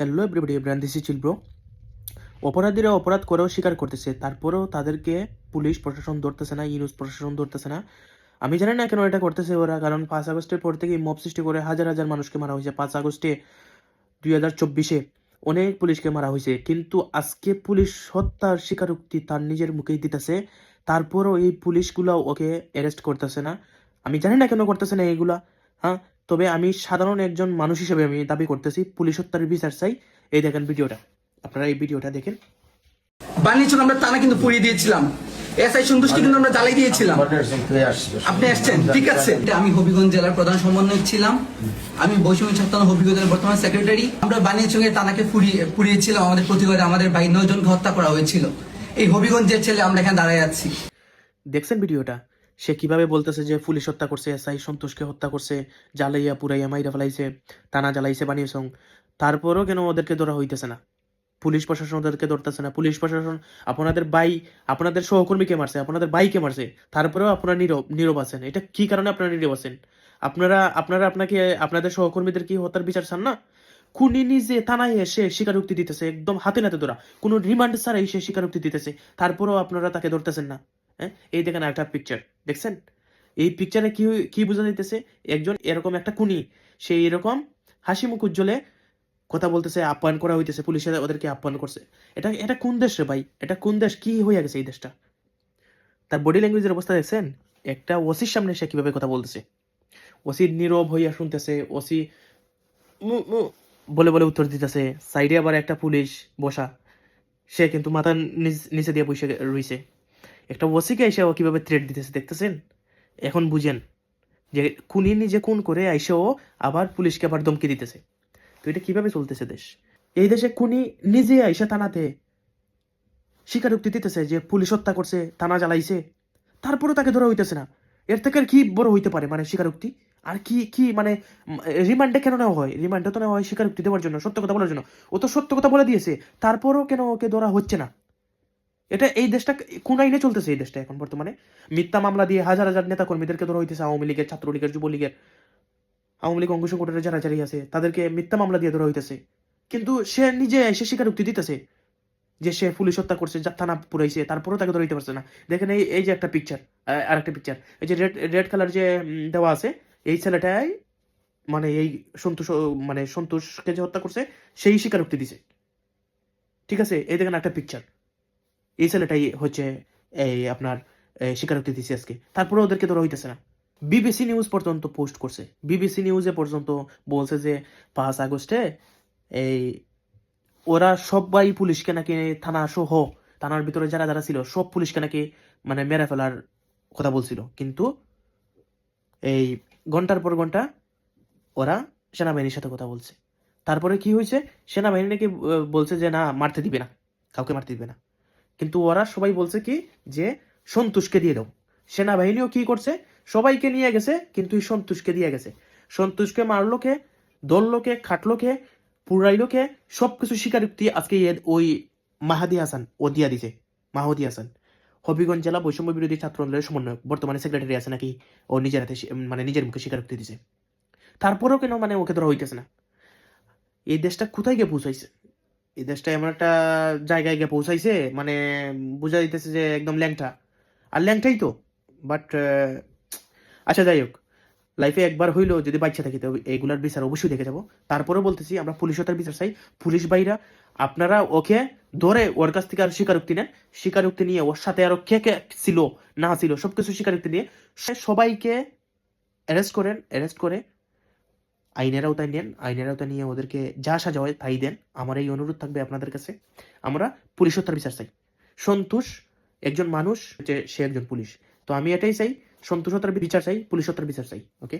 Hello everybody brand this chill bro অপরাধীরা অপরাধ করেও স্বীকার করতেছে, তারপরেও তাদেরকে পুলিশ, প্রশাসন ধরতেছে না, ইউনুস প্রশাসন ধরতেছে না। আমি জানি না কেন এটা করতেছে ওরা, কারণ পাঁচ আগস্টের পর থেকে মব সৃষ্টি করে হাজার হাজার মানুষকে মারা হয়েছে। পাঁচ আগস্টে দুই হাজার চব্বিশে অনেক পুলিশকে মারা হয়েছে, কিন্তু আজকে পুলিশ হত্যার স্বীকারোক্তি তার নিজের মুখেই দিতেছে। তারপরও এই পুলিশগুলো ওকে অ্যারেস্ট করতেছে না। আমি জানি না কেন করতেছে না এইগুলা হ্যাঁ? তবে আমি সাধারণ একজন মানুষ হিসেবে আমি দাবি করতেছি পুলিশ হত্যার বিচার চাই। এই দেখেন ভিডিওটা। আপনারা এই ভিডিওটা দেখেন। বানিয়েছিল আমরা টানা কিন্তু পুড়িয়ে দিয়েছিলাম। এসআই সন্তুষ্টি কিন্তু আমরা জ্বালাই দিয়েছিলাম। আপনি আসছেন ঠিক আছে। আমি হবিগঞ্জ জেলার প্রধান সমন্বয়ক ছিলাম। আমি বৈষম্য ছাত্র হবিগঞ্জ জেলার বর্তমান সেক্রেটারি। আমরা বানিয়াচঙ্গে টানাকে পুড়িয়ে পুড়িয়েছিলাম। আমাদের প্রতিবাদে আমাদের ভাই নয় জনকে হত্যা করা হয়েছিল। এই হবিগঞ্জের ছেলে আমরা এখানে দাঁড়ায় আছি। দেখছেন ভিডিওটা? সে কীভাবে বলতেছে যে পুলিশ হত্যা করছে, এসআই সন্তোষকে হত্যা করছে, জ্বালাইয়া পুরাইয়া মাইরা ফেলাইছে, টানা জ্বালাইছে বানিয়েছং তারপরও কেন ওদেরকে ধরা হইতেছে না? পুলিশ প্রশাসন ওদেরকে ধরতেছে না। পুলিশ প্রশাসন আপনাদের বাই আপনাদের সহকর্মীকে মারছে? আপনাদের বাইকে মারছে? তারপরেও আপনারা নীরব নীরব আছেন। এটা কি কারণে আপনারা নীরব আছেন? আপনারা আপনারা আপনাকে, আপনাদের সহকর্মীদের কি হত্যার বিচার চান না? খুনি নিজে থানায় এসে স্বীকারোক্তি দিতেছে, একদম হাতে নাতে ধরা। কোনো রিমান্ড ছাড়াই সে স্বীকারোক্তি দিতেছে। তারপরেও আপনারা তাকে ধরতেছেন না। হ্যাঁ? এই দেখেন একটা পিকচার দেখছেন? এই পিকচারে কি কি বোঝা যাইতেছে? একজন এরকম একটা খুনি, সে এরকম হাসি মুখ উজ্জ্বলে কথা বলতেছে, আপ্যায়ন করা হইতেছে, পুলিশে ওদেরকে আপ্যায়ন করছে। এটা এটা কোন দেশ রে ভাই? এটা কোন দেশ? কি হয়ে গেছে এই দেশটা? তার বডি ল্যাঙ্গুয়েজের অবস্থা দেখছেন? একটা ওসির সামনে সে কীভাবে কথা বলতেছে? ওসি নীরব হইয়া শুনতেছে, ওসি বলে বলে উত্তর দিতেছে, সাইডে আবার একটা পুলিশ বসা। সে কিন্তু মাথা নিচে দিয়ে বসে রইছে। একটা ওসিকে এসে ও কীভাবে থ্রেট দিতেছে, দেখতেছেন? এখন বুঝেন যে খুনি নিজে খুন করে আইসে ও আবার পুলিশকে আবার ধমকি দিতেছে। তো এটা কীভাবে চলতেছে দেশ? এই দেশে খুনি নিজে আইসে থানাতে স্বীকারোক্তি দিতেছে যে পুলিশ হত্যা করছে, থানা জ্বালাইছে। তারপরে তাকে ধরা হইতেছে না। এর থেকে আর কি বড় হইতে পারে মানে স্বীকারোক্তি? আর কি কি মানে রিমান্ডে কেন নেওয়া হয়? রিমান্ডে তো নেওয়া হয় স্বীকারোক্তি দেওয়ার জন্য, সত্য কথা বলার জন্য। ও তো সত্য কথা বলে দিয়েছে, তারপরও কেন ওকে ধরা হচ্ছে না? এটা এই দেশটা কোন আইনে চলতেছে এই দেশটা এখন বর্তমানে? মিথ্যা মামলা দিয়ে হাজার হাজার নেতা কর্মীদেরকে ধরা হইতেছে আওয়ামী লীগের ছাত্রলীগের, যুবলীগের, আওয়ামী লীগ অঙ্গ সংগঠনের যারা যারাই আছে, তাদেরকে মিথ্যা মামলা দিয়ে ধরা হইতেছে। কিন্তু সে নিজে এসে স্বীকারোক্তি দিতেছে যে সে পুলিশ হত্যা করছে, যা থানা পুরাইছে, তারপরেও তাকে ধরতে পারছে না। দেখেন এই এই যে একটা পিকচার আর একটা পিকচার এই যে রেড রেড কালার যে দেওয়া আছে, এই ছেলেটাই মানে এই সন্তোষ মানে সন্তোষকে যে হত্যা করছে, সেই স্বীকারোক্তি দিছে। ঠিক আছে? এই দেখেন একটা পিকচার এই ছেলেটাই হচ্ছে, এই আপনার স্বীকারোক্তি দিছে আজকে। তারপরে ওদেরকে ধরা হইতেছে না। বিবিসি নিউজ পর্যন্ত পোস্ট করছে। বিবিসি নিউজে পর্যন্ত বলছে যে, পাঁচ আগস্টে, এই, ওরা সবাই পুলিশকে নাকি থানা সহ, থানার ভিতরে যারা যারা ছিল, সব পুলিশকে নাকি মানে মেরে ফেলার কথা বলছিল। কিন্তু, এই, ঘণ্টার পর ঘণ্টা ওরা সেনাবাহিনীর সাথে কথা বলছে। তারপরে কি হয়েছে সেনাবাহিনী নাকি বলছে যে, না, মারতে দিবে না। কাউকে মারতে দিবে না। কিন্তু ওরা সবাই বলছে কি যে, সন্তোষকে দিয়ে দাও। সেনাবাহিনীও কি করছে? সবাইকে নিয়ে গেছে, কিন্তু সন্তোষকে দিয়ে গেছে। সন্তোষকে মারলো কে? দললো কে? খাটলো কে? পুরাইলো কে? সবকিছু স্বীকারোক্তি আজকে ওই মাহাদি হাসান, ও দিয়া দিছে। মাহদি হাসান। হবিগঞ্জ জেলা বৈষম্য বিরোধী ছাত্র আন্দোলনের সমন্বয়ক, বর্তমানে সেক্রেটারি আছে নাকি? ও নিজের হাতে মানে নিজের মুখে স্বীকারোক্তি দিছে। তারপরেও কেন মানে ওকে ধরা হইতেছে না? এই দেশটা কোথায় গিয়ে পৌঁছাইছে? এই দেশটা এমন একটা জায়গায় গিয়ে পৌঁছাইছে মানে বোঝা দিতেছে যে একদম ল্যাংটা। আর ল্যাংটাই তো বাট আচ্ছা যাই হোক লাইফে একবার হইলেও যদি বাচ্চা থাকি, তো এইগুলার বিচার অবশ্যই দেখে যাব। তারপরে বলতেছি, আমরা পুলিশ হত্যার বিচার চাই। পুলিশ ভাইরা, আপনারা ওকে ধরে ওর কাছ থেকে আর স্বীকারোক্তি নেন। স্বীকারোক্তি নিয়ে ওর সাথে আরও কে কে ছিল, না ছিল, সবকিছু স্বীকারোক্তি নিয়ে সবাইকে অ্যারেস্ট করেন অ্যারেস্ট করে আইনের আওতায় নেন আইনের আওতায় নিয়ে ওদেরকে যা সাজা হয় তাই দেন। আমার এই অনুরোধ থাকবে আপনাদের কাছে। আমরা পুলিশ হত্যার বিচার চাই। সন্তোষ একজন মানুষ, যে সে একজন পুলিশ। তো আমি এটাই চাই, সন্তোষ হত্যার বিচার চাই, পুলিশ হত্যার বিচার চাই ওকে